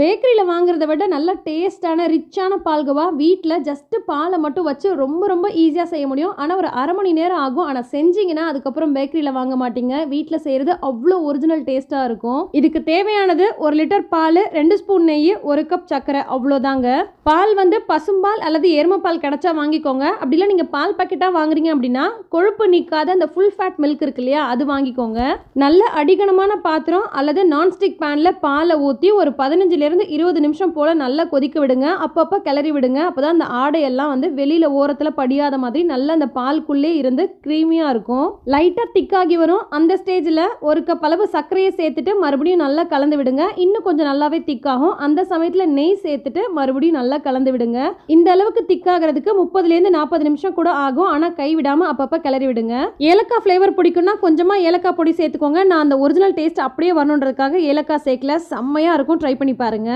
பேக்கரியில் வாங்குறத விட நல்ல டேஸ்டான ரிச்சான பால்கவா வீட்டில் ஜஸ்ட்டு பாலை மட்டும் வச்சு ரொம்ப ரொம்ப ஈஸியாக செய்ய முடியும். ஆனால் ஒரு அரை மணி நேரம் ஆகும். ஆனால் செஞ்சீங்கன்னா அதுக்கப்புறம் பேக்கரியில் வாங்க மாட்டீங்க. வீட்டில் செய்கிறது அவ்வளோ ஒரிஜினல் டேஸ்ட்டாக இருக்கும். இதுக்கு தேவையானது ஒரு லிட்டர் பால் ரெண்டு ஸ்பூன் நெய் ஒரு கப் சர்க்கரை அவ்வளோதாங்க. பால் வந்து பசும்பால் அல்லது எருமப்பால் கிடைச்சா வாங்கிக்கோங்க. அப்படிலாம் நீங்கள் பால் பாக்கெட்டாக வாங்குறீங்க அப்படின்னா கொழுப்பு நீக்காத அந்த ஃபுல் ஃபேட் மில்க் இருக்கு இல்லையா அது வாங்கிக்கோங்க. நல்ல அடிகனமான பாத்திரம் அல்லது நான்ஸ்டிக் பேனில் பாலை ஊற்றி ஒரு பதினஞ்சுலேருந்து இருபது நிமிஷம் போல் நல்லா கொதிக்க விடுங்க. அப்பப்போ கிளறி விடுங்க. அப்போ தான் அந்த ஆடையெல்லாம் வந்து வெளியில் ஓரத்தில் படியாத மாதிரி நல்லா அந்த பால்குள்ளே இருந்து க்ரீமியாக இருக்கும். லைட்டாக திக்காகி வரும். அந்த ஸ்டேஜில் ஒரு கப் அளவு சர்க்கரையை சேர்த்துட்டு மறுபடியும் நல்லா கலந்து விடுங்க. இன்னும் கொஞ்சம் நல்லாவே திக்காகும் அந்த சமயத்தில் நெய் சேர்த்துட்டு மறுபடியும் நல்லா கலந்து விடுங்க. இந்த அளவுக்கு திக்காகிறதுக்கு முப்பதுலேருந்து நாற்பது நிமிஷம் கூட ஆகும். ஆனால் கை விடாமல் அப்பப்போ கிளறி விடுங்க. ஏலக்காய் ஃப்ளேவர் பிடிக்கும்னா கொஞ்சமாக ஏலக்காய் பொடி சேர்த்துக்கோங்க. நான் அந்த ஒரிஜினல் டேஸ்ட் அப்படியே வரணுன்றதுக்காக ஏலக்காய் சேர்க்கல. செம்மையாக இருக்கும். ட்ரை பண்ணி பாருங்க